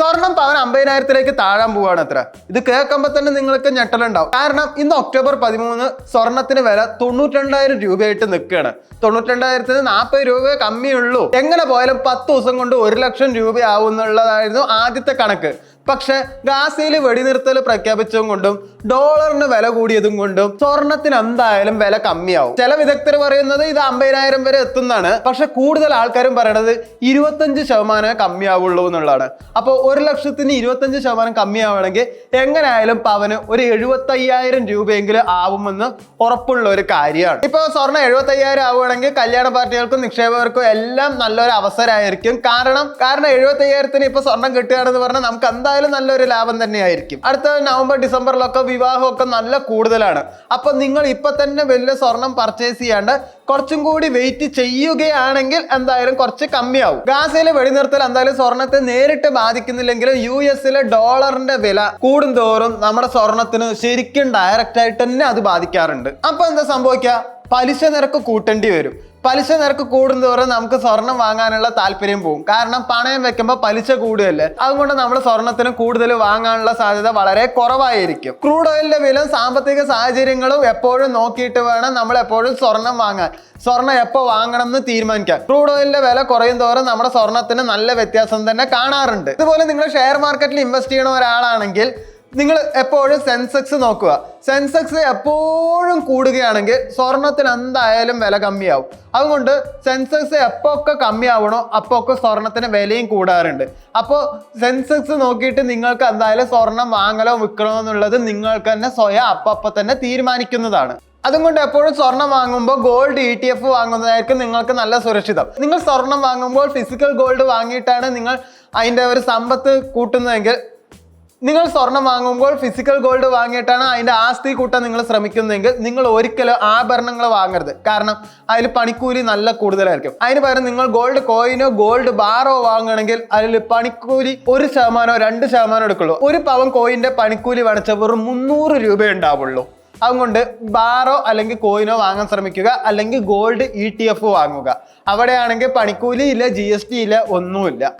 സ്വർണം പവൻ അമ്പതിനായിരത്തിലേക്ക് താഴാൻ പോവാണ് അത്ര. ഇത് കേൾക്കുമ്പോൾ തന്നെ നിങ്ങൾക്ക് ഞെട്ടലുണ്ടാവും. കാരണം ഇന്ന് ഒക്ടോബർ പതിമൂന്ന് സ്വർണത്തിന് വില തൊണ്ണൂറ്റിരണ്ടായിരം രൂപയായിട്ട് നിൽക്കുകയാണ്. തൊണ്ണൂറ്റിരണ്ടായിരത്തിന് നാൽപ്പത് രൂപ കമ്മിയുള്ളൂ. എങ്ങനെ പോയാലും പത്ത് ദിവസം കൊണ്ട് ഒരു ലക്ഷം രൂപയാവും എന്നുള്ളതായിരുന്നു ആദ്യത്തെ കണക്ക്. പക്ഷെ ഗാസയിൽ വെടിനിർത്തൽ പ്രഖ്യാപിച്ചതും കൊണ്ടും ഡോളറിന് വില കൂടിയതും കൊണ്ടും സ്വർണത്തിന് എന്തായാലും വില കമ്മിയാവും. ചില വിദഗ്ധർ പറയുന്നത് ഇത് അമ്പതിനായിരം വരെ എത്തുന്നതാണ്. പക്ഷെ കൂടുതൽ ആൾക്കാരും പറയണത് ഇരുപത്തഞ്ച് ശതമാനമേ കമ്മിയാവുള്ളൂ എന്നുള്ളതാണ്. അപ്പോൾ ഒരു ലക്ഷത്തിന് ഇരുപത്തഞ്ച് ശതമാനം കമ്മിയാവണമെങ്കിൽ എങ്ങനെയായാലും പവന് ഒരു എഴുപത്തയ്യായിരം രൂപയെങ്കിലും ആവുമെന്ന് ഉറപ്പുള്ള ഒരു കാര്യമാണ്. ഇപ്പോൾ സ്വർണം എഴുപത്തയ്യായിരം ആവുകയാണെങ്കിൽ കല്യാണ പാർട്ടികൾക്കും നിക്ഷേപകർക്കും എല്ലാം നല്ലൊരു അവസരമായിരിക്കും. കാരണം കാരണം എഴുപത്തയ്യായിരത്തിന് ഇപ്പോൾ സ്വർണം കിട്ടുകയാണെന്ന് പറഞ്ഞാൽ നമുക്ക് എന്തായാലും നല്ലൊരു ലാഭം തന്നെയായിരിക്കും. അടുത്ത നവംബർ ഡിസംബറിലൊക്കെ വിവാഹമൊക്കെ നല്ല കൂടുതലാണ്. അപ്പൊ നിങ്ങൾ ഇപ്പൊ തന്നെ വലിയ സ്വർണം പർച്ചേസ് ചെയ്യാണ്ട് കുറച്ചും കൂടി വെയിറ്റ് ചെയ്യുകയാണെങ്കിൽ എന്തായാലും കുറച്ച് കമ്മിയാവും. ഗാസയിലെ വെടിനിർത്തൽ എന്തായാലും സ്വർണത്തെ നേരിട്ട് ബാധിക്കുന്നില്ലെങ്കിലും യു എസിലെ ഡോളറിന്റെ വില കൂടുന്തോറും നമ്മുടെ സ്വർണത്തിന് ശരിക്കും ഡയറക്റ്റ് ആയിട്ട് തന്നെ അത് ബാധിക്കാറുണ്ട്. അപ്പൊ എന്താ സംഭവിക്കുക? പലിശ നിരക്ക് കൂട്ടേണ്ടി വരും. പലിശ നിരക്ക് കൂടുന്നതോറും നമുക്ക് സ്വർണം വാങ്ങാനുള്ള താല്പര്യം പോകും കാരണം പണയം വെക്കുമ്പോൾ പലിശ കൂടുകയല്ലേ? അതുകൊണ്ട് നമ്മൾ സ്വർണത്തിന് കൂടുതൽ വാങ്ങാനുള്ള സാധ്യത വളരെ കുറവായിരിക്കും. ക്രൂഡ് ഓയിലിന്റെ വില സാമ്പത്തിക സാഹചര്യങ്ങളും എപ്പോഴും നോക്കിയിട്ട് വേണം നമ്മൾ എപ്പോഴും സ്വർണം വാങ്ങാൻ. സ്വർണം എപ്പോൾ വാങ്ങണം എന്ന് തീരുമാനിക്കാം ക്രൂഡ് ഓയിലിന്റെ വില കുറയും തോറും നമ്മുടെ സ്വർണത്തിന് നല്ല വ്യത്യാസം തന്നെ കാണാറുണ്ട്. ഇതുപോലെ നിങ്ങൾ ഷെയർ മാർക്കറ്റിൽ ഇൻവെസ്റ്റ് ചെയ്യണ ഒരാളാണെങ്കിൽ നിങ്ങൾ എപ്പോഴും സെൻസെക്സ് നോക്കുക. സെൻസെക്സ് എപ്പോഴും കൂടുകയാണെങ്കിൽ സ്വർണത്തിന് എന്തായാലും വില കമ്മിയാവും. അതുകൊണ്ട് സെൻസെക്സ് എപ്പോഴൊക്കെ കമ്മിയാവണോ അപ്പോഴൊക്കെ സ്വർണത്തിന് വിലയും കൂടാറുണ്ട്. അപ്പോൾ സെൻസെക്സ് നോക്കിയിട്ട് നിങ്ങൾക്ക് എന്തായാലും സ്വർണം വാങ്ങലോ വിൽക്കണോ എന്നുള്ളത് നിങ്ങൾക്ക് തന്നെ സ്വയം അപ്പം തന്നെ തീരുമാനിക്കുന്നതാണ്. അതുകൊണ്ട് എപ്പോഴും സ്വർണം വാങ്ങുമ്പോൾ ഗോൾഡ് ഇ ടി എഫ് വാങ്ങുന്നതായിരിക്കും നിങ്ങൾക്ക് നല്ല സുരക്ഷിതം. നിങ്ങൾ സ്വർണം വാങ്ങുമ്പോൾ ഫിസിക്കൽ ഗോൾഡ് വാങ്ങിയിട്ടാണ് നിങ്ങൾ അതിന്റെ ഒരു സമ്പത്ത് കൂട്ടുന്നതെങ്കിൽ നിങ്ങൾ സ്വർണം വാങ്ങുമ്പോൾ ഫിസിക്കൽ ഗോൾഡ് വാങ്ങിയിട്ടാണ് അതിന്റെ ആസ്തി കൂട്ടാൻ നിങ്ങൾ ശ്രമിക്കുന്നതെങ്കിൽ നിങ്ങൾ ഒരിക്കലും ആഭരണങ്ങൾ വാങ്ങരുത്. കാരണം അതിൽ പണിക്കൂലി നല്ല കൂടുതലായിരിക്കും. അതിന് പകരം നിങ്ങൾ ഗോൾഡ് കോയിനോ ഗോൾഡ് ബാറോ വാങ്ങണമെങ്കിൽ അതിൽ പണിക്കൂലി ഒരു ശതമാനോ രണ്ട് ശതമാനോ എടുക്കുള്ളൂ. ഒരു പവൻ കോയിന്റെ പണിക്കൂലി വേണിച്ച വെറും മുന്നൂറ് രൂപ ഉണ്ടാവുള്ളൂ. അതുകൊണ്ട് ബാറോ അല്ലെങ്കിൽ കോയിനോ വാങ്ങാൻ ശ്രമിക്കുക. അല്ലെങ്കിൽ ഗോൾഡ് ഇ ടി എഫ് വാങ്ങുക. അവിടെയാണെങ്കിൽ പണിക്കൂലി ഇല്ല ജി എസ് ടി ഇല്ല ഒന്നുമില്ല.